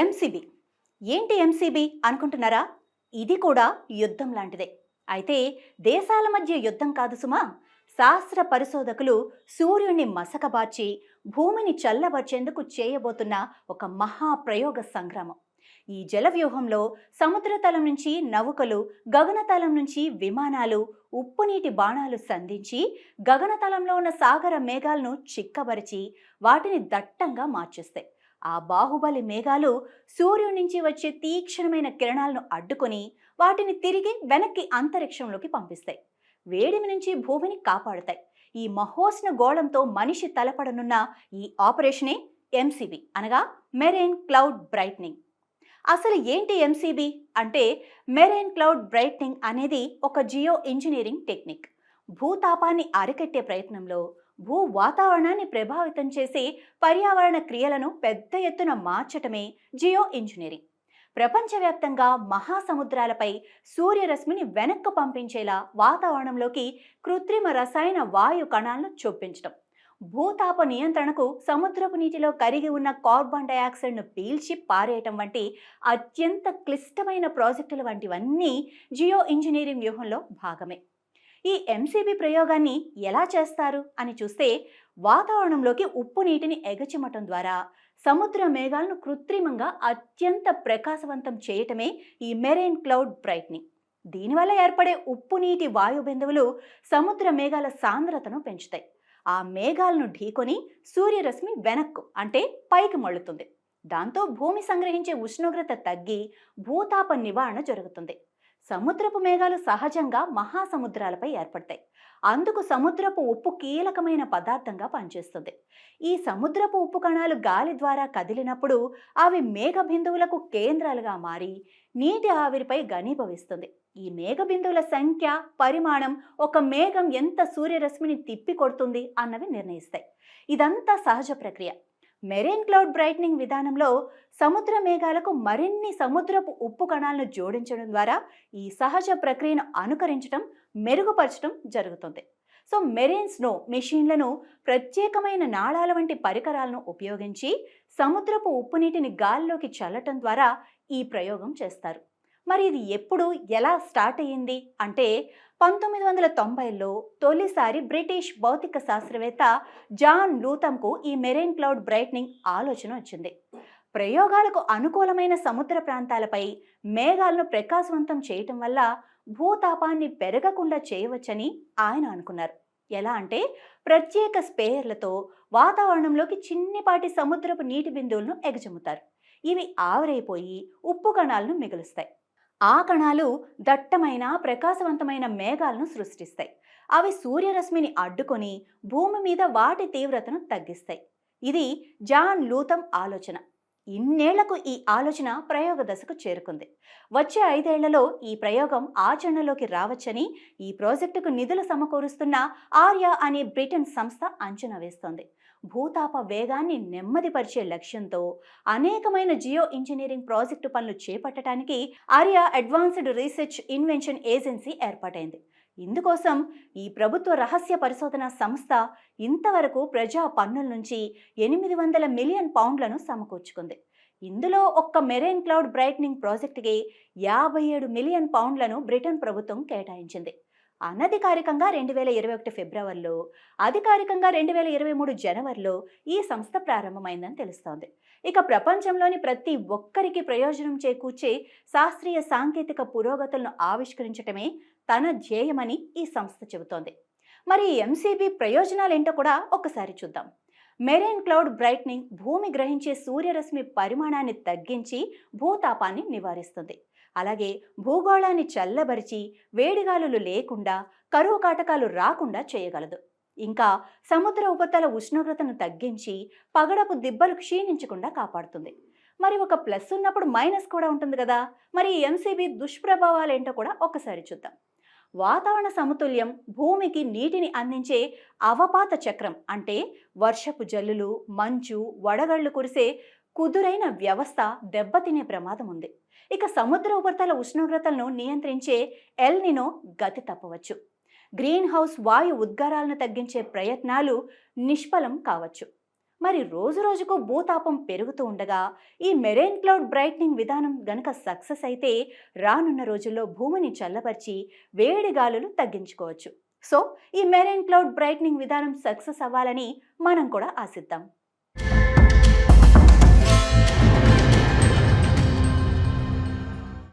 MCB ఏంటి MCB అనుకుంటున్నారా? ఇది కూడా యుద్ధం లాంటిదే. అయితే దేశాల మధ్య యుద్ధం కాదు సుమా. శాస్త్ర పరిశోధకులు సూర్యుడిని మసకబార్చి భూమిని చల్లబర్చేందుకు చేయబోతున్న ఒక మహాప్రయోగ సంగ్రామం. ఈ జలవ్యూహంలో సముద్రతలం నుంచి నౌకలు గగనతలం నుంచి విమానాలు ఉప్పునీటి బాణాలు సంధించి గగనతలంలో ఉన్న సాగర మేఘాలను చిక్కబరిచి వాటిని దట్టంగా మార్చేస్తాయి. ఆ బాహుబలి మేఘాలు సూర్యుడి నుంచి వచ్చే తీక్షణమైన కిరణాలను అడ్డుకొని వాటిని తిరిగి వెనక్కి అంతరిక్షంలోకి పంపిస్తాయి. వేడిమి నుంచి భూమిని కాపాడుతాయి. ఈ మహోష్ణ గోళంతో మనిషి తలపడనున్న ఈ ఆపరేషనే ఎంసీబీ అనగా మెరైన్ క్లౌడ్ బ్రైట్నింగ్. అసలు ఏంటి ఎంసీబీ అంటే మెరైన్ క్లౌడ్ బ్రైట్నింగ్ అనేది ఒక జియో ఇంజనీరింగ్ టెక్నిక్. భూతాపాన్ని అరికట్టే ప్రయత్నంలో భూ వాతావరణాన్ని ప్రభావితం చేసే పర్యావరణ క్రియలను పెద్ద ఎత్తున మార్చటమే జియో ఇంజనీరింగ్. ప్రపంచవ్యాప్తంగా మహాసముద్రాలపై సూర్యరశ్మిని వెనక్కు పంపించేలా వాతావరణంలోకి కృత్రిమ రసాయన వాయు కణాలను చొప్పించడం భూతాప నియంత్రణకు సముద్రపు నీటిలో కరిగి ఉన్న కార్బన్ డయాక్సైడ్ను పీల్చి పారేయటం వంటి అత్యంత క్లిష్టమైన ప్రాజెక్టుల వంటివన్నీ జియో ఇంజనీరింగ్ వ్యూహంలో భాగమే. ఈ ఎంసీబీ ప్రయోగాన్ని ఎలా చేస్తారు అని చూస్తే వాతావరణంలోకి ఉప్పు నీటిని ఎగచిమటం ద్వారా సముద్ర మేఘాలను కృత్రిమంగా అత్యంత ప్రకాశవంతం చేయటమే ఈ మెరైన్ క్లౌడ్ బ్రైట్నింగ్ దీనివల్ల ఏర్పడే ఉప్పు నీటి వాయు బిందువులు సముద్ర మేఘాల సాంద్రతను పెంచుతాయి. ఆ మేఘాలను ఢీకొని సూర్యరశ్మి వెనక్కు అంటే పైకి మళ్ళుతుంది. దాంతో భూమి సంగ్రహించే ఉష్ణోగ్రత తగ్గి భూతాప నివారణ జరుగుతుంది. సముద్రపు మేఘాలు సహజంగా మహాసముద్రాలపై ఏర్పడతాయి. అందుకు సముద్రపు ఉప్పు కీలకమైన పదార్థంగా పనిచేస్తుంది. ఈ సముద్రపు ఉప్పు కణాలు గాలి ద్వారా కదిలినప్పుడు అవి మేఘ బిందువులకు కేంద్రాలుగా మారి నీటి ఆవిరిపై ఘనీభవిస్తుంది. ఈ మేఘ బిందువుల సంఖ్య పరిమాణం ఒక మేఘం ఎంత సూర్యరశ్మిని తిప్పి కొడుతుంది అన్నవి నిర్ణయిస్తాయి. ఇదంతా సహజ ప్రక్రియ. మెరైన్ క్లౌడ్ బ్రైట్నింగ్ విధానంలో సముద్ర మేఘాలకు మరిన్ని సముద్రపు ఉప్పు కణాలను జోడించడం ద్వారా ఈ సహజ ప్రక్రియను అనుకరించడం మెరుగుపరచడం జరుగుతుంది. సో మెరైన్ స్నో మెషిన్లను ప్రత్యేకమైన నాళాల వంటి పరికరాలను ఉపయోగించి సముద్రపు ఉప్పు నీటిని గాల్లోకి చల్లటం ద్వారా ఈ ప్రయోగం చేస్తారు. మరి ఇది ఎప్పుడు ఎలా స్టార్ట్ అయ్యింది? అంటే పంతొమ్మిది వందల తొంభైలో తొలిసారి బ్రిటిష్ భౌతిక శాస్త్రవేత్త జాన్ లూథమ్కు ఈ మెరైన్ క్లౌడ్ బ్రైట్నింగ్ ఆలోచన వచ్చింది. ప్రయోగాలకు అనుకూలమైన సముద్ర ప్రాంతాలపై మేఘాలను ప్రకాశవంతం చేయటం వల్ల భూతాపాన్ని పెరగకుండా చేయవచ్చని ఆయన అనుకున్నారు. ఎలా అంటే ప్రత్యేక స్పేయర్లతో వాతావరణంలోకి చిన్నిపాటి సముద్రపు నీటి బిందువులను ఎగజమ్ముతారు. ఇవి ఆవిరైపోయి ఉప్పు కణాలను మిగులుస్తాయి. ఆ కణాలు దట్టమైన ప్రకాశవంతమైన మేఘాలను సృష్టిస్తాయి. అవి సూర్యరశ్మిని అడ్డుకొని భూమి మీద వాటి తీవ్రతను తగ్గిస్తాయి. ఇది జాన్ లూతం ఆలోచన. ఇన్నేళ్ళకు ఈ ఆలోచన ప్రయోగ దశకు చేరుకుంది. వచ్చే ఐదేళ్ళలో ఈ ప్రయోగం ఆచరణలోకి రావచ్చని ఈ ప్రాజెక్టుకు నిధులు సమకూరుస్తున్న ఆర్యా అనే బ్రిటన్ సంస్థ అంచనా వేస్తోంది. భూతాప వేగాన్ని నెమ్మదిపరిచే లక్ష్యంతో అనేకమైన జియో ఇంజనీరింగ్ ప్రాజెక్టు పనులు చేపట్టడానికి ARIA advanced research invention agency ఏర్పాటైంది. ఇందుకోసం ఈ ప్రభుత్వ రహస్య పరిశోధన సంస్థ ఇంతవరకు ప్రజా పన్నుల నుంచి ఎనిమిది వందల మిలియన్ పౌండ్లను సమకూర్చుకుంది. ఇందులో ఒక్క మెరైన్ క్లౌడ్ బ్రైట్నింగ్ ప్రాజెక్టుకి యాభై ఏడు మిలియన్ పౌండ్లను బ్రిటన్ ప్రభుత్వం కేటాయించింది. అనధికారికంగా రెండు వేల ఇరవై ఒకటి ఫిబ్రవరిలో అధికారికంగా రెండు వేల ఇరవై మూడు జనవరిలో ఈ సంస్థ ప్రారంభమైందని తెలుస్తోంది. ఇక ప్రపంచంలోని ప్రతి ఒక్కరికి ప్రయోజనం చేకూర్చే శాస్త్రీయ సాంకేతిక పురోగతులను ఆవిష్కరించటమే తన ధ్యేయమని ఈ సంస్థ చెబుతోంది. మరి ఎంసీబీ ప్రయోజనాలేంటో కూడా ఒకసారి చూద్దాం. మెరైన్ క్లౌడ్ బ్రైట్నింగ్ భూమి గ్రహించే సూర్యరశ్మి పరిమాణాన్ని తగ్గించి భూతాపాన్ని నివారిస్తుంది. అలాగే భూగోళాన్ని చల్లబరిచి వేడిగాలులు లేకుండా కరువు కాటకాలు రాకుండా చేయగలదు. ఇంకా సముద్ర ఉపతల ఉష్ణోగ్రతను తగ్గించి పగడపు దిబ్బలు క్షీణించకుండా కాపాడుతుంది. మరి ఒక ప్లస్ ఉన్నప్పుడు మైనస్ కూడా ఉంటుంది కదా! మరి ఎంసీబీ దుష్ప్రభావాలు ఏంటో కూడా ఒకసారి చూద్దాం. వాతావరణ సమతుల్యం భూమికి నీటిని అందించే అవపాత చక్రం అంటే వర్షపు జల్లులు మంచు వడగళ్ళు కురిసే కుదురైన వ్యవస్థ దెబ్బతినే ప్రమాదం ఉంది. ఇక సముద్ర ఉపరితల ఉష్ణోగ్రతలను నియంత్రించే ఎల్నినో గతి తప్పవచ్చు. గ్రీన్ హౌస్ వాయు ఉద్గారాలను తగ్గించే ప్రయత్నాలు నిష్ఫలం కావచ్చు. మరి రోజు రోజుకు భూతాపం పెరుగుతూ ఉండగా ఈ మెరైన్ క్లౌడ్ బ్రైట్నింగ్ విధానం గనక సక్సెస్ అయితే రానున్న రోజుల్లో భూమిని చల్లపరిచి వేడి గాలులు తగ్గించుకోవచ్చు. సో ఈ మెరైన్ క్లౌడ్ బ్రైట్నింగ్ విధానం సక్సెస్ అవ్వాలని మనం కూడా ఆశిద్దాం.